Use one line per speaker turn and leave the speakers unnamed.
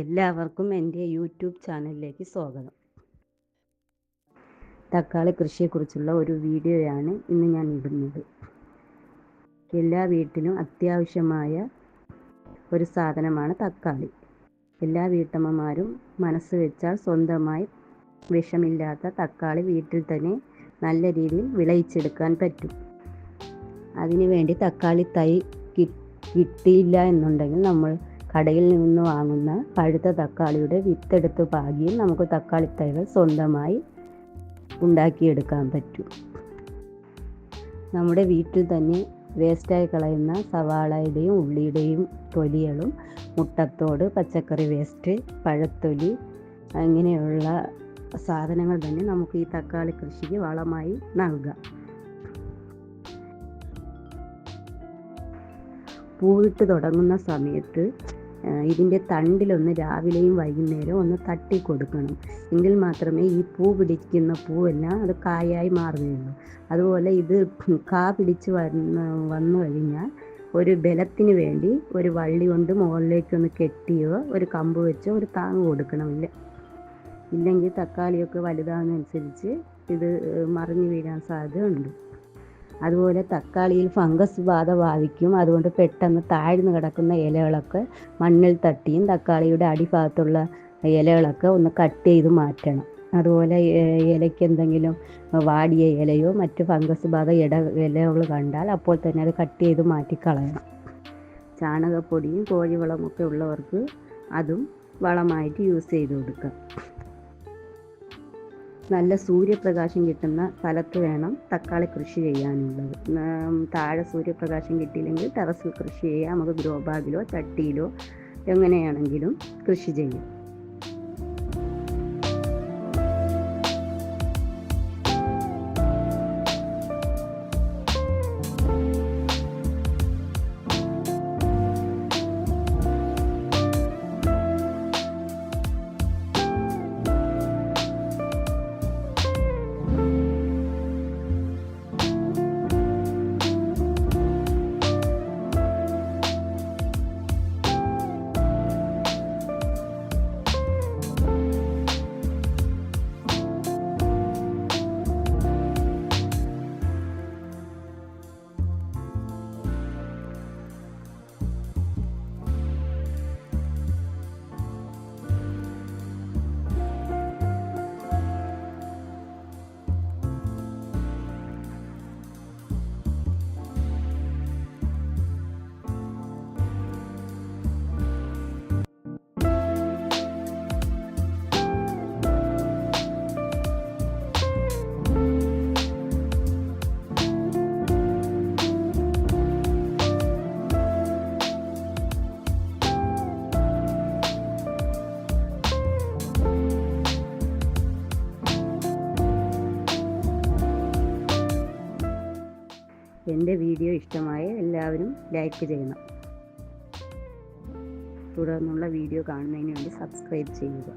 എല്ലാവർക്കും എന്റെ യൂട്യൂബ് ചാനലിലേക്ക് സ്വാഗതം. തക്കാളി കൃഷിയെക്കുറിച്ചുള്ള ഒരു വീഡിയോയാണ് ഇന്ന് ഞാൻ ഇടുന്നത്. എല്ലാ വീട്ടിലും അത്യാവശ്യമായ ഒരു സാധനമാണ് തക്കാളി. എല്ലാ വീട്ടമ്മമാരും മനസ്സ് വെച്ചാൽ സ്വന്തമായി വിഷമില്ലാത്ത തക്കാളി വീട്ടിൽ തന്നെ നല്ല രീതിയിൽ വിളയിച്ചെടുക്കാൻ പറ്റും. അതിനുവേണ്ടി തക്കാളി തൈ കിട്ടിയില്ല എന്നുണ്ടെങ്കിൽ നമ്മൾ കടയിൽ നിന്ന് വാങ്ങുന്ന പഴുത്ത തക്കാളിയുടെ വിത്തെടുത്ത് പാകിയും നമുക്ക് തക്കാളി തൈകൾ സ്വന്തമായി ഉണ്ടാക്കിയെടുക്കാൻ പറ്റും. നമ്മുടെ വീട്ടിൽ തന്നെ വേസ്റ്റായി കളയുന്ന സവാളയുടെയും ഉള്ളിയുടെയും തൊലികളും മുട്ടത്തോട് പച്ചക്കറി വേസ്റ്റ് പഴത്തൊലി അങ്ങനെയുള്ള സാധനങ്ങൾ തന്നെ നമുക്ക് ഈ തക്കാളി കൃഷിക്ക് വളമായി നൽകാം. പൂവിട്ട് തുടങ്ങുന്ന സമയത്ത് ഇതിന്റെ തണ്ടിലൊന്ന് രാവിലെയും വൈകുന്നേരവും ഒന്ന് തട്ടി കൊടുക്കണം. എങ്കിൽ മാത്രമേ ഈ പൂ പിടിക്കുന്ന പൂവെല്ലാം അത് കായായി മാറുകയുള്ളൂ. അതുപോലെ ഇത് കാ പിടിച്ച് വന്ന് വന്നു കഴിഞ്ഞാൽ ഒരു ബലത്തിന് വേണ്ടി ഒരു വള്ളി കൊണ്ട് മുകളിലേക്കൊന്ന് കെട്ടിയോ ഒരു കമ്പ് വെച്ചോ ഒരു താങ്ങ് കൊടുക്കണമില്ല ഇല്ലെങ്കിൽ തക്കാളിയൊക്കെ വലുതാകുന്നതനുസരിച്ച് ഇത് മറിഞ്ഞു വീഴാൻ സാധ്യതയുണ്ട്. അതുപോലെ തക്കാളിയിൽ ഫംഗസ് ബാധ ബാധിക്കും. അതുകൊണ്ട് പെട്ടെന്ന് താഴ്ന്നു കിടക്കുന്ന ഇലകളൊക്കെ മണ്ണിൽ തട്ടിയും തക്കാളിയുടെ അടിഭാഗത്തുള്ള ഇലകളൊക്കെ ഒന്ന് കട്ട് ചെയ്ത് മാറ്റണം. അതുപോലെ ഇലയ്ക്ക് എന്തെങ്കിലും വാടിയ ഇലയോ മറ്റ് ഫംഗസ് ബാധ ഇട ഇലകൾ കണ്ടാൽ അപ്പോൾ തന്നെ അത് കട്ട് ചെയ്ത് മാറ്റിക്കളയണം. ചാണകപ്പൊടിയും കോഴിവളമൊക്കെ ഉള്ളവർക്ക് അതും വളമായിട്ട് യൂസ് ചെയ്ത് കൊടുക്കാം. നല്ല സൂര്യപ്രകാശം കിട്ടുന്ന സ്ഥലത്ത് വേണം തക്കാളി കൃഷി ചെയ്യാനുള്ളത്. താഴെ സൂര്യപ്രകാശം കിട്ടിയില്ലെങ്കിൽ ടെറസിൽ കൃഷി ചെയ്യാം. നമുക്ക് ഗ്രോ ബാഗിലോ ചട്ടിയിലോ എങ്ങനെയാണെങ്കിലും കൃഷി ചെയ്യാം. എന്റെ വീഡിയോ ഇഷ്ടമായ എല്ലാവരും ലൈക്ക് ചെയ്യണം. തുടർന്നുള്ള വീഡിയോ കാണുന്നതിന് വേണ്ടി സബ്സ്ക്രൈബ് ചെയ്യുക.